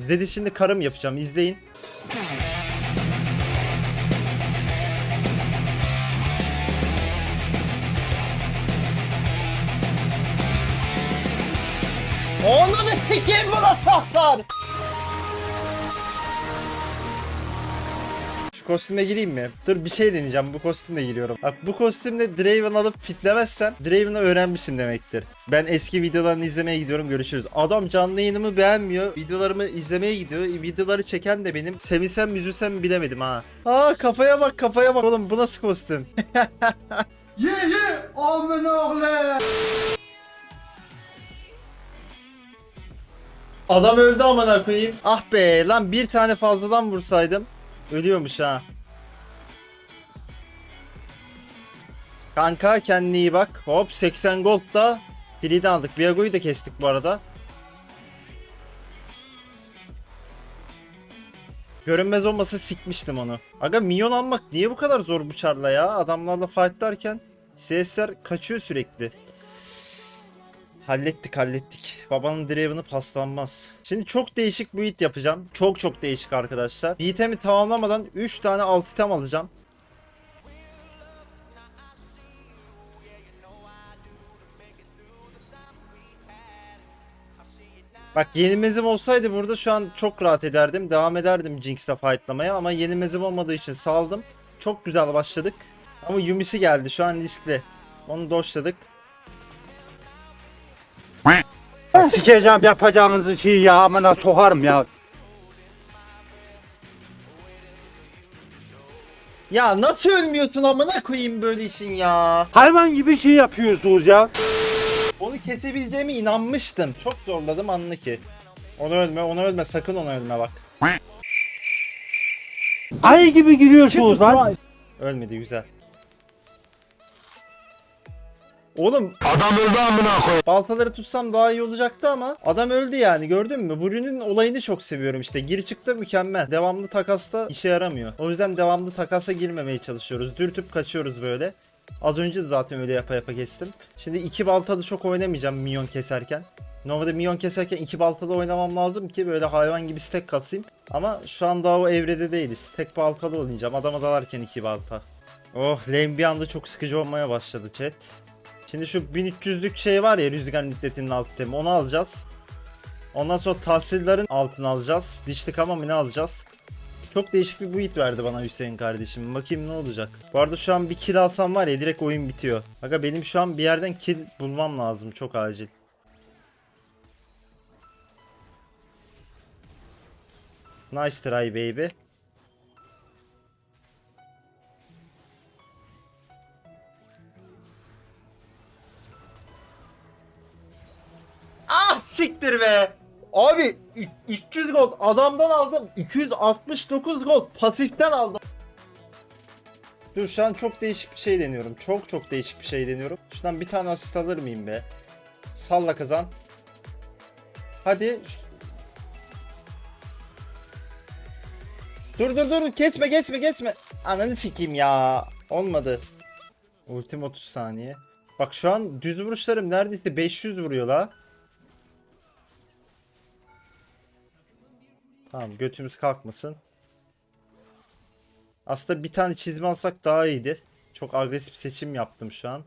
Zed'i şimdi karım yapacağım izleyin. Onu da sikeyim bu nasıl? Şu kostüme gireyim mi? Dur bir şey deneyeceğim. Bu kostümle giriyorum. Bak bu kostümle Draven alıp fitlemezsem Draven'ı öğrenmişim demektir. Ben eski videolarını izlemeye gidiyorum. Görüşürüz. Adam canlı yayınımı beğenmiyor. Videolarımı izlemeye gidiyor. Videoları çeken de benim. Sevinsem üzülsem bilemedim ha. Aa kafaya bak kafaya bak. Oğlum bu nasıl kostüm? Ye ye amen oğlum. Adam öldü amına koyayım. Ah be lan bir tane fazladan vursaydım. Ölüyormuş ha. Kanka kendine iyi bak. Hop 80 gold da Free'den aldık. Viago'yu da kestik bu arada. Görünmez olmasa sikmiştim onu. Aga minyon almak niye bu kadar zor bu çarla ya? Adamlarla fightlarken CS'ler kaçıyor sürekli. Hallettik hallettik. Babanın Draven'ı paslanmaz. Şimdi çok değişik bu it yapacağım. Çok çok değişik arkadaşlar. Bir itemi tamamlamadan 3 tane alt item alacağım. Bak yenilmezim olsaydı burada şu an çok rahat ederdim. Devam ederdim Jinx'le fightlamaya ama yenilmezim olmadığı için saldım. Çok güzel başladık. Ama Yumi'si geldi şu an riskli. Onu doşladık. Sikeceğim yapacağınızı şey ya amına sokarım ya. Ya nasıl ölmüyorsun amına koyayım böyle işin ya. Hayvan gibi şey yapıyorsunuz ya. Onu kesebileceğime inanmıştım. Çok zorladım anlı ki. Onu ölme, onu ölme, sakın onu ölme bak. Ay gibi giriyorsunuz lan. Ölmedi güzel. Oğlum Adam öldü amına koy. baltaları tutsam daha iyi olacaktı ama adam öldü yani gördün mü? Bu ürünün olayını çok seviyorum işte. Gir çıktı mükemmel. Devamlı takasta işe yaramıyor. O yüzden devamlı takasa girmemeye çalışıyoruz. Dürtüp kaçıyoruz böyle. Az önce de zaten öyle yapa yapa kestim. Şimdi iki baltalı çok oynamayacağım minyon keserken. Normalde minyon keserken iki baltalı oynamam lazım ki böyle hayvan gibi stack kasayım. Ama şu an daha o evrede değiliz. Tek baltalı oynayacağım. Adama dalarken iki balta. Oh lane bir anda çok sıkıcı olmaya başladı chat. Şimdi şu 1300'lük şey var ya rüzgar niddetinin alt temi onu alacağız. Ondan sonra tahsillerin altını alacağız. Dişlik ama ne alacağız? Çok değişik bir build verdi bana Hüseyin kardeşim. Bakayım ne olacak. Bu arada şu an bir kill alsam var ya direkt oyun bitiyor. Aga benim şu an bir yerden kill bulmam lazım çok acil. Nice try baby. Siktir be. Abi ü- 300 gold adamdan aldım. 269 gold pasiften aldım. Dur şu an çok değişik bir şey deniyorum. Çok çok değişik bir şey deniyorum. Şuradan bir tane asist alır mıyım be? Salla kazan. Hadi. Dur dur dur kesme kesme kesme. Ananı sikeyim ya. Olmadı. Ultim 30 saniye. Bak şu an düz vuruşlarım neredeyse 500 vuruyor la. Tamam götümüz kalkmasın. Aslında bir tane çizme alsak daha iyiydi. Çok agresif seçim yaptım şu an.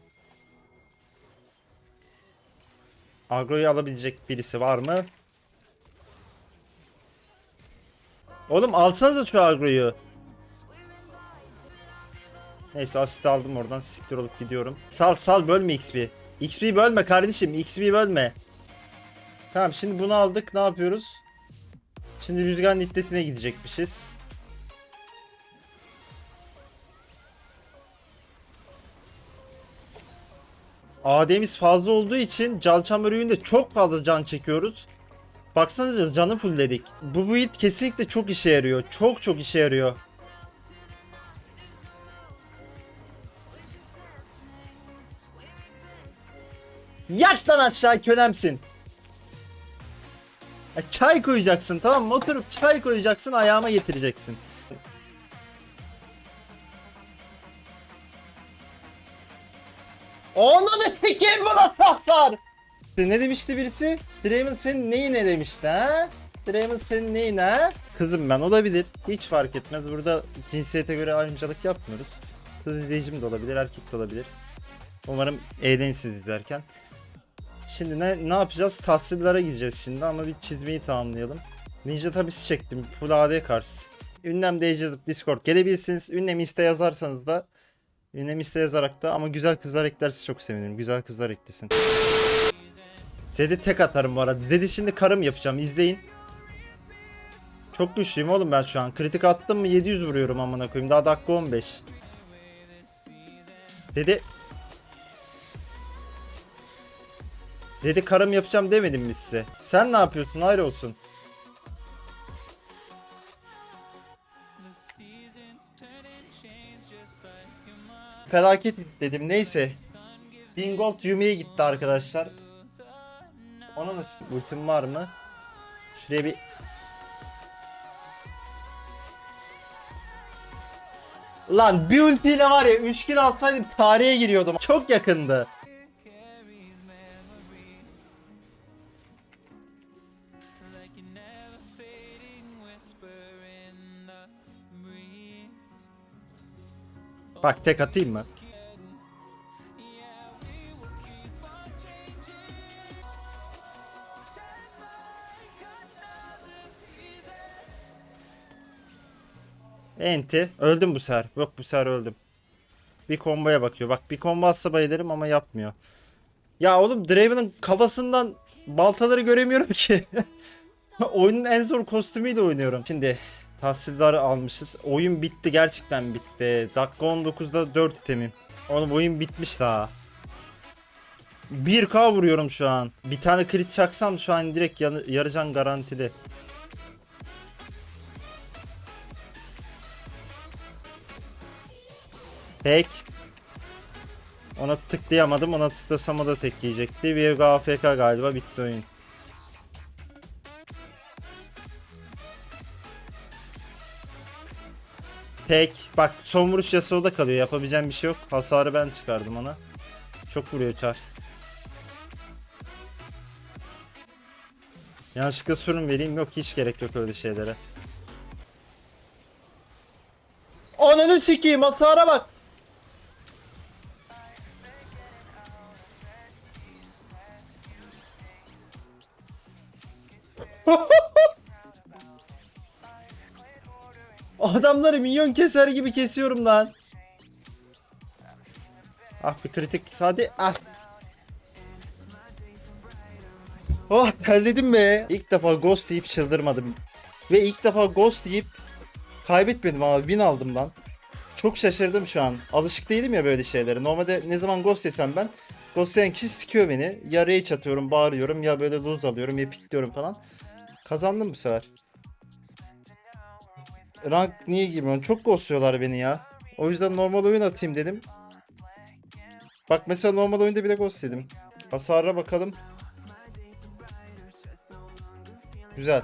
Agroyu alabilecek birisi var mı? Oğlum alsanıza şu agroyu. Neyse asist aldım oradan siktir olup gidiyorum. Sal sal bölme XP. XP bölme kardeşim XP bölme. Tamam şimdi bunu aldık ne yapıyoruz? Şimdi rüzgar niddetine gidecekmişiz. AD'miz fazla olduğu için Calçam örüğünde çok fazla can çekiyoruz. Baksanıza canı fullledik. Bu build kesinlikle çok işe yarıyor. Çok çok işe yarıyor. Yat lan aşağı kölemsin. Çay koyacaksın tamam mı? Oturup çay koyacaksın ayağıma getireceksin. Onu da sikeyim bu nasıl hasar? Ne demişti birisi? Draven senin neyi ne demişti ha? Draven senin neyin ha? Kızım ben olabilir. Hiç fark etmez. Burada cinsiyete göre ayrımcılık yapmıyoruz. Kız izleyicim de olabilir, erkek de olabilir. Umarım eğlensiz izlerken. Şimdi ne ne yapacağız? Tahsillere gideceğiz şimdi ama bir çizmeyi tamamlayalım. Ninja tabisi çektim. Full AD Kars. Ünlem DC Discord gelebilirsiniz. Ünlem iste yazarsanız da Ünlem iste yazarak da ama güzel kızlar eklerse çok sevinirim. Güzel kızlar eklesin. Zed'i tek atarım bu arada. Zed'i şimdi karım yapacağım. izleyin. Çok güçlüyüm oğlum ben şu an. Kritik attım mı 700 vuruyorum amına koyayım. Daha dakika 15. Zed'i Zed'i karım yapacağım demedim mi size? Sen ne yapıyorsun? Hayır olsun. Felaket dedim neyse. 1000 gold Yumi'ye gitti arkadaşlar. Ona nasıl ultim var mı? Şuraya bir Lan bir ultiyle var ya 3 kill alsaydım tarihe giriyordum. Çok yakındı. Bak tek atayım mı? Enti. Öldüm bu sefer. Yok bu sefer öldüm. Bir komboya bakıyor. Bak bir combo atsa bayılırım ama yapmıyor. Ya oğlum Draven'ın kafasından baltaları göremiyorum ki. Oyunun en zor kostümüyle oynuyorum. Şimdi tahsilleri almışız. Oyun bitti gerçekten bitti. Dakika 19'da 4 itemim. Oğlum oyun bitmiş daha. 1k vuruyorum şu an. Bir tane crit çaksam şu an direkt yarıcan garantili. Tek. Ona tıklayamadım. Ona tıklasam o da tek yiyecekti. Viego AFK galiba bitti oyun. Tek. Bak son vuruş Yasuo'da kalıyor. Yapabileceğim bir şey yok. Hasarı ben çıkardım ona. Çok vuruyor çar. Yanlışlıkla sürüm vereyim. Yok hiç gerek yok öyle şeylere. Ananı sikeyim hasara bak. Adamları minyon keser gibi kesiyorum lan. Ah bir kritik sade ah. Oh terledim be. İlk defa ghost deyip çıldırmadım. Ve ilk defa ghost deyip kaybetmedim abi win aldım lan. Çok şaşırdım şu an. Alışık değilim ya böyle şeylere. Normalde ne zaman ghost yesem ben ghost yiyen kişi sikiyor beni. Ya rage atıyorum, bağırıyorum ya böyle lose alıyorum ya pitliyorum falan. Kazandım bu sefer. Rank niye girmiyorsun? Çok ghostluyorlar beni ya. O yüzden normal oyun atayım dedim. Bak mesela normal oyunda bile ghost dedim. Hasara bakalım. Güzel.